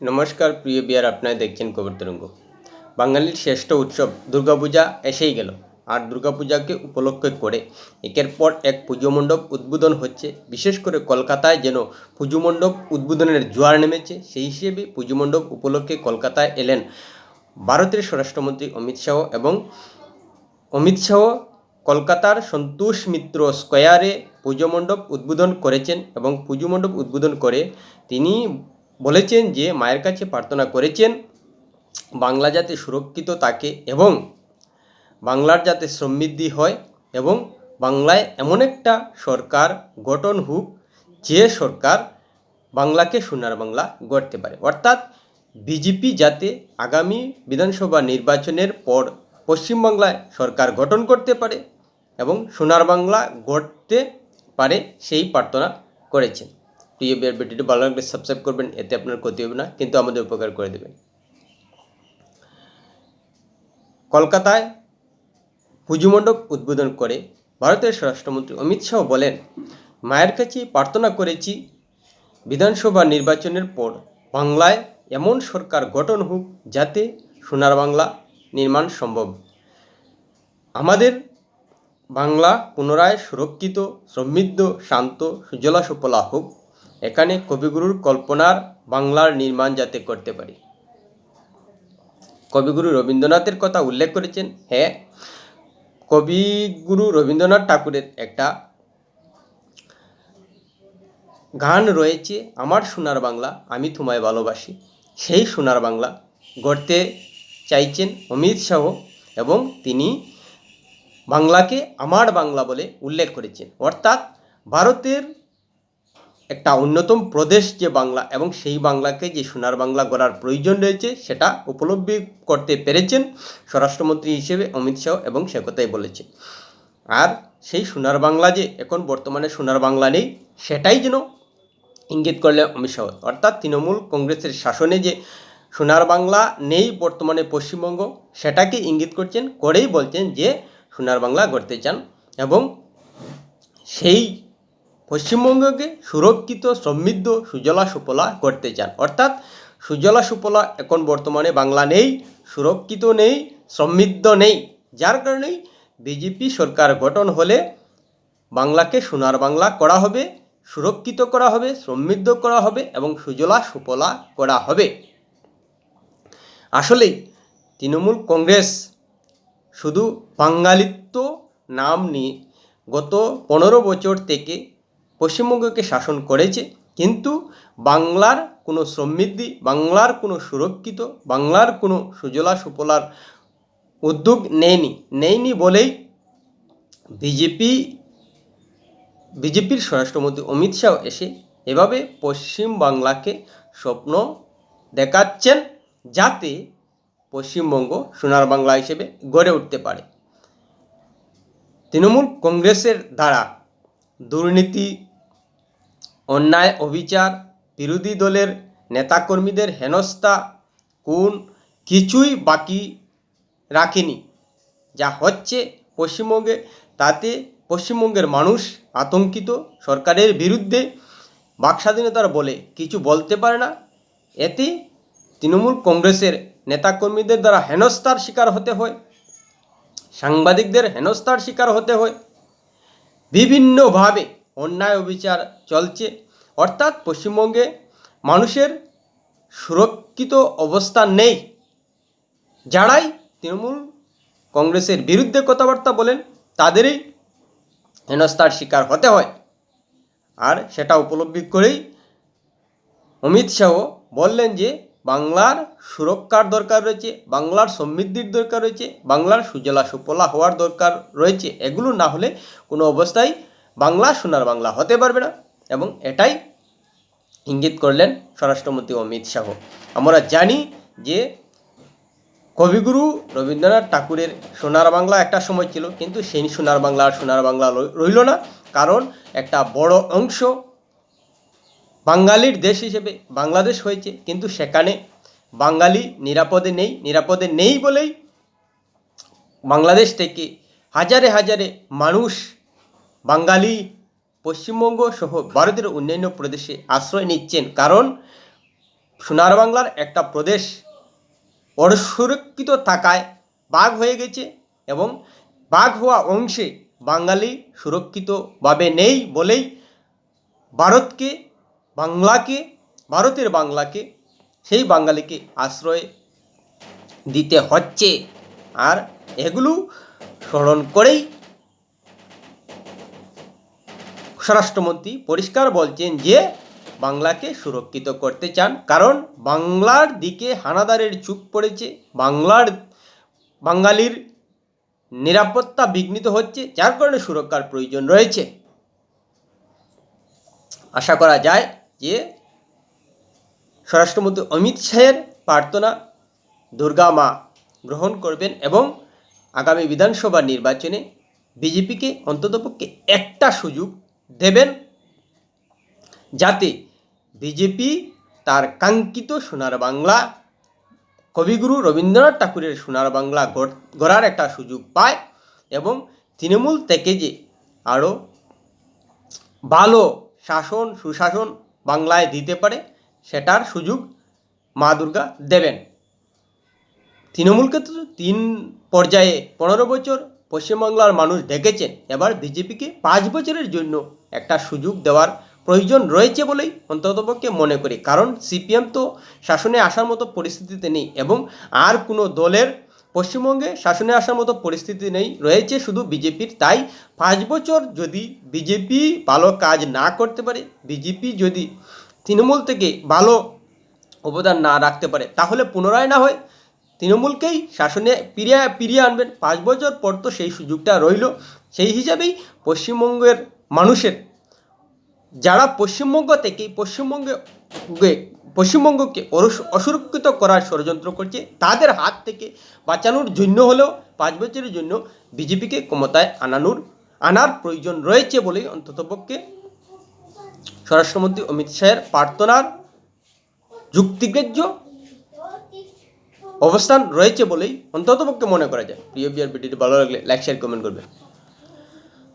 নমস্কার, প্রিয় বিয়ার আপনারা দেখছেন কবর তরঙ্গ। বাঙালির শ্রেষ্ঠ উৎসব দুর্গাপূজা এসেই গেল। আর দুর্গাপূজাকে উপলক্ষ করে একের পর এক পুজো মণ্ডপ উদ্বোধন হচ্ছে। বিশেষ করে কলকাতায় যেন পুজো মণ্ডপ উদ্বোধনের জোয়ার নেমেছে, সেই হিসেবে পুজো মণ্ডপ উপলক্ষে কলকাতায় এলেন ভারতের স্বরাষ্ট্রমন্ত্রী অমিত শাহ এবং অমিত শাহ কলকাতার সন্তোষ মিত্র স্কোয়ারে পুজো মণ্ডপ উদ্বোধন করেছেন এবং পুজো মণ্ডপ উদ্বোধন করে তিনি বলেছেন যে মায়ের কাছে প্রার্থনা করেছেন, বাংলা যাতে সুরক্ষিত থাকে এবং বাংলার যাতে সমৃদ্ধি হয় এবং বাংলায় এমন একটা সরকার গঠন হোক, যে সরকার বাংলাকে সোনার বাংলা গড়তে পারে। অর্থাৎ বিজেপি যাতে আগামী বিধানসভা নির্বাচনের পর পশ্চিমবাংলায় সরকার গঠন করতে পারে এবং সোনার বাংলা গড়তে পারে সেই প্রার্থনা করেছেন। প্রিয় বিয়ার ভিডিওটি ভালো লাগলে সাবস্ক্রাইব করবেন, এতে আপনার ক্ষতি হবে না, কিন্তু আমাদের উপকার করে দেবেন কলকাতায় পুজো মণ্ডপ উদ্বোধন করে ভারতের স্বরাষ্ট্রমন্ত্রী অমিত শাহ বলেন, মায়ের কাছে প্রার্থনা করেছি, বিধানসভা নির্বাচনের পর বাংলায় এমন সরকার গঠন হোক যাতে সোনার বাংলা নির্মাণ সম্ভব। আমাদের বাংলা পুনরায় সুরক্ষিত, সমৃদ্ধ, শান্ত সুজলা সুফলা হোক। এখানে কবিগুরুর কল্পনার বাংলার নির্মাণ যাতে করতে পারি। কবিগুরু রবীন্দ্রনাথের কথা উল্লেখ করেছেন হ্যাঁ কবিগুরু রবীন্দ্রনাথ ঠাকুরের একটা গান রয়েছে, আমার সোনার বাংলা, আমি তোমায় ভালোবাসি। সেই সোনার বাংলা গড়তে চাইছেন অমিত শাহ এবং তিনি বাংলাকে আমার বাংলা বলে উল্লেখ করেছেন। অর্থাৎ ভারতের একটা অন্যতম প্রদেশ যে বাংলা এবং সেই বাংলাকে যে সোনার বাংলা গড়ার প্রয়োজন রয়েছে, সেটা উপলব্ধি করতে পেরেছেন স্বরাষ্ট্রমন্ত্রী হিসেবে অমিত শাহ এবং সে কথাই বলেছে। আর সেই সোনার বাংলা যে এখন বর্তমানে সোনার বাংলা নেই, সেটাই যেন ইঙ্গিত করলে অমিত শাহ। অর্থাৎ তৃণমূল কংগ্রেসের শাসনে যে সোনার বাংলা নেই বর্তমানে পশ্চিমবঙ্গ, সেটাকে ইঙ্গিত করছেন, করেই বলছেন যে সোনার বাংলা গড়তে চান এবং সেই পশ্চিমবঙ্গকে সুরক্ষিত, সমৃদ্ধ সুজলা সুফলা করতে চান। অর্থাৎ সুজলা সুফলা এখন বর্তমানে বাংলা নেই, সুরক্ষিত নেই, সমৃদ্ধ নেই। যার কারণেই বিজেপি সরকার গঠন হলে বাংলাকে সোনার বাংলা করা হবে, সুরক্ষিত করা হবে, সমৃদ্ধ করা হবে এবং সুজলা সুফলা করা হবে। আসলেই তৃণমূল কংগ্রেস শুধু বাঙালিত্ব নাম নিয়ে গত পনেরো বছর থেকে পশ্চিমবঙ্গকে শাসন করেছে, কিন্তু বাংলার কোনো সমৃদ্ধি, বাংলার কোনো সুরক্ষিত, বাংলার কোনো সুজলা সুফলার উদ্যোগ নেয়নি। নেয়নি বলেই বিজেপি, বিজেপির স্বরাষ্ট্রমন্ত্রী অমিত শাহ এসে এভাবে পশ্চিম বাংলাকে স্বপ্ন দেখাচ্ছেন যাতে পশ্চিমবঙ্গ সোনার বাংলা হিসেবে গড়ে উঠতে পারে। তৃণমূল কংগ্রেসের দ্বারা দুর্নীতি অন্যায় অবিচার, বিরোধী দলের নেতাকর্মীদের হেনস্থা কোন কিছুই বাকি রাখেনি। যা হচ্ছে পশ্চিমবঙ্গে, তাতে পশ্চিমবঙ্গের মানুষ আতঙ্কিত। সরকারের বিরুদ্ধে বাকস্বাধীনতার বলে কিছু বলতে পারে না। এতে তৃণমূল কংগ্রেসের নেতাকর্মীদের দ্বারা হেনস্থার শিকার হতে হয়, সাংবাদিকদের হেনস্থার শিকার হতে হয়। বিভিন্নভাবে অন্যায় অবিচার চলছে। অর্থাৎ পশ্চিমবঙ্গে মানুষের সুরক্ষিত অবস্থা নেই। যারাই তৃণমূল কংগ্রেসের বিরুদ্ধে কথাবার্তা বলেন, তাদেরই হেনস্থার শিকার হতে হয়। আর সেটা উপলব্ধি করেই অমিত শাহ বললেন যে, বাংলার সুরক্ষার দরকার রয়েছে, বাংলার সমৃদ্ধির দরকার রয়েছে, বাংলার সুজলা সুফলা হওয়ার দরকার রয়েছে। এগুলো না হলে কোনো অবস্থায় বাংলা সোনার বাংলা হতে পারবে না। এবং এটাই ইঙ্গিত করলেন স্বরাষ্ট্রমন্ত্রী অমিত শাহ। আমরা জানি যে কবিগুরু রবীন্দ্রনাথ ঠাকুরের সোনার বাংলা একটা সময় ছিল, কিন্তু সেই সোনার বাংলা আর সোনার বাংলা রইল না। কারণ একটা বড় অংশ বাঙালির দেশ হিসেবে বাংলাদেশ হয়েছে, কিন্তু সেখানে বাঙালি নিরাপদে নেই নিরাপদে নেই বলেই বাংলাদেশ থেকে হাজারে হাজারে মানুষ বাঙালি পশ্চিমবঙ্গ সহ ভারতের অন্যান্য প্রদেশে আশ্রয় নিচ্ছেন। কারণ সোনার বাংলার একটা প্রদেশ অসুরক্ষিত থাকায় বাঘ হয়ে গেছে এবং বাঘ হওয়া অংশে বাঙালি সুরক্ষিতভাবে নেই বলেই ভারতকে, বাংলাকে, ভারতের বাংলাকে, সেই বাঙালিকে আশ্রয় দিতে হচ্ছে। আর এগুলো স্মরণ করেই স্বরাষ্ট্রমন্ত্রী পরিষ্কার বলছেন যে বাংলাকে সুরক্ষিত করতে চান, কারণ বাংলার দিকে হানাদারের চুপ পড়েছে, বাংলার, বাঙালির নিরাপত্তা বিঘ্নিত হচ্ছে, যার কারণে সুরক্ষার প্রয়োজন রয়েছে। আশা করা যায় যে স্বরাষ্ট্রমন্ত্রী অমিত শাহের প্রার্থনা দুর্গা মা গ্রহণ করবেন এবং আগামী বিধানসভা নির্বাচনে বিজেপিকে অন্ততপক্ষে একটা সুযোগ দেবেন। যাতে বিজেপি তার কাঙ্ক্ষিত সোনার বাংলা, কবিগুরু রবীন্দ্রনাথ ঠাকুরের সোনার বাংলা গড়- গড়ার একটা সুযোগ পায় এবং তৃণমূল থেকে যে আরও ভালো শাসন, সুশাসন বাংলায় দিতে পারে, সেটার সুযোগ মা দুর্গা দেবেন। তৃণমূলকে তো তিন পর্যায়ে পনেরো বছর পশ্চিমবাংলার মানুষ দেখেছেন। এবার বিজেপিকে পাঁচ বছরের জন্য একটা সুযোগ দেওয়ার প্রয়োজন রয়েছে বলেই অন্ততপক্ষে মনে করি। কারণ সিপিএম তো শাসনে আসার মতো পরিস্থিতিতে নেই এবং আর কোনো দলের পশ্চিমবঙ্গে শাসনে আসার মতো পরিস্থিতি নেই, রয়েছে শুধু বিজেপির। তাই পাঁচ বছর যদি বিজেপি ভালো কাজ না করতে পারে, বিজেপি যদি তৃণমূল থেকে ভালো অবদান না রাখতে পারে, তাহলে পুনরায় না হয় তৃণমূলকেই শাসনে ফিরিয়ে ফিরিয়ে আনবেন। পাঁচ বছর পর তো সেই সুযোগটা রইল। সেই হিসাবেই পশ্চিমবঙ্গের মানুষের। যারা পশ্চিমবঙ্গ থেকে পশ্চিমবঙ্গে পশ্চিমবঙ্গকে অসুরক্ষিত করার ষড়যন্ত্র করছে, তাদের হাত থেকে বাঁচানোর জন্য হলেও, পাঁচ বছরের জন্য বিজেপিকে ক্ষমতায় আনানোর, আনার প্রয়োজন রয়েছে বলেই অন্ততপক্ষে স্বরাষ্ট্রমন্ত্রী অমিত শাহের প্রার্থনার যুক্তিগ্রাহ্য অবস্থান রয়েছে বলেই অন্ততপক্ষে মনে করা যায়। প্রিয় বিয়ার ভিডিওটি ভালো লাগলে লাইক শেয়ার কমেন্ট করবেন।